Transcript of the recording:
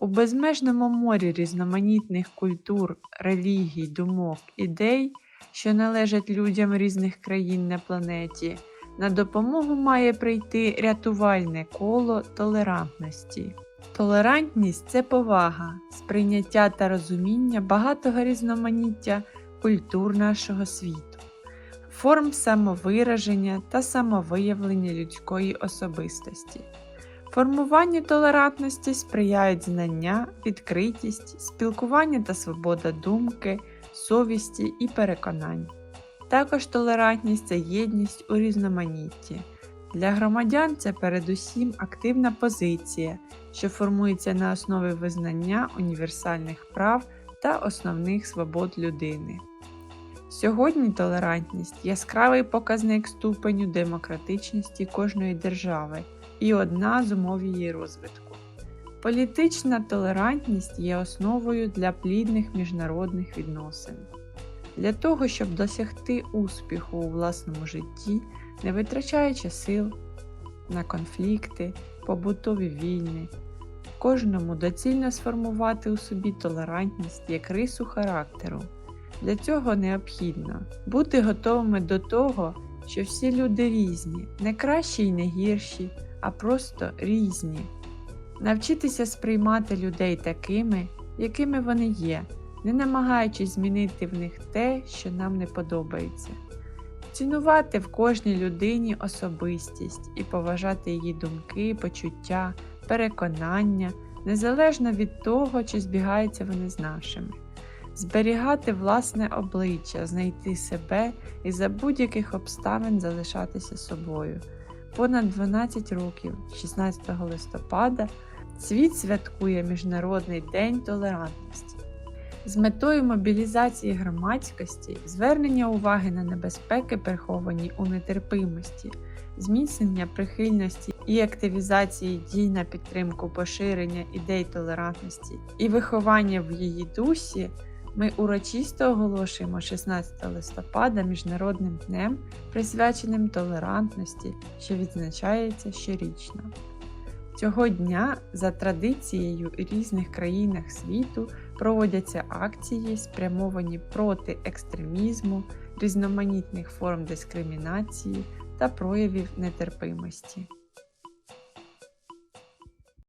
У безмежному морі різноманітних культур, релігій, думок, ідей, що належать людям різних країн на планеті, на допомогу має прийти рятувальне коло толерантності. Толерантність це повага, сприйняття та розуміння багатого різноманіття культур нашого світу, форм самовираження та самовиявлення людської особистості. Формуванню толерантності сприяють знання, відкритість, спілкування та свобода думки, совісті і переконань. Також толерантність це єдність у різноманітті. Для громадян це передусім активна позиція, що формується на основі визнання універсальних прав та основних свобод людини. Сьогодні толерантність яскравий показник ступеню демократичності кожної держави і одна з умов її розвитку. Політична толерантність є основою для плідних міжнародних відносин. Для того, щоб досягти успіху у власному житті, не витрачаючи сил на конфлікти, побутові війни, кожному доцільно сформувати у собі толерантність як рису характеру. Для цього необхідно бути готовими до того, що всі люди різні, не кращі і не гірші, а просто різні. Навчитися сприймати людей такими, якими вони є, не намагаючись змінити в них те, що нам не подобається. Цінувати в кожній людині особистість і поважати її думки, почуття, переконання, незалежно від того, чи збігаються вони з нашими. Зберігати власне обличчя, знайти себе і за будь-яких обставин залишатися собою. Понад 12 років, 16 листопада, світ святкує Міжнародний день толерантності. З метою мобілізації громадськості, звернення уваги на небезпеки, приховані у нетерпимості, зміцнення прихильності і активізації дій на підтримку поширення ідей толерантності і виховання в її дусі, ми урочисто оголошуємо 16 листопада Міжнародним днем, присвяченим толерантності, що відзначається щорічно. Цього дня за традицією у різних країнах світу проводяться акції, спрямовані проти екстремізму, різноманітних форм дискримінації та проявів нетерпимості.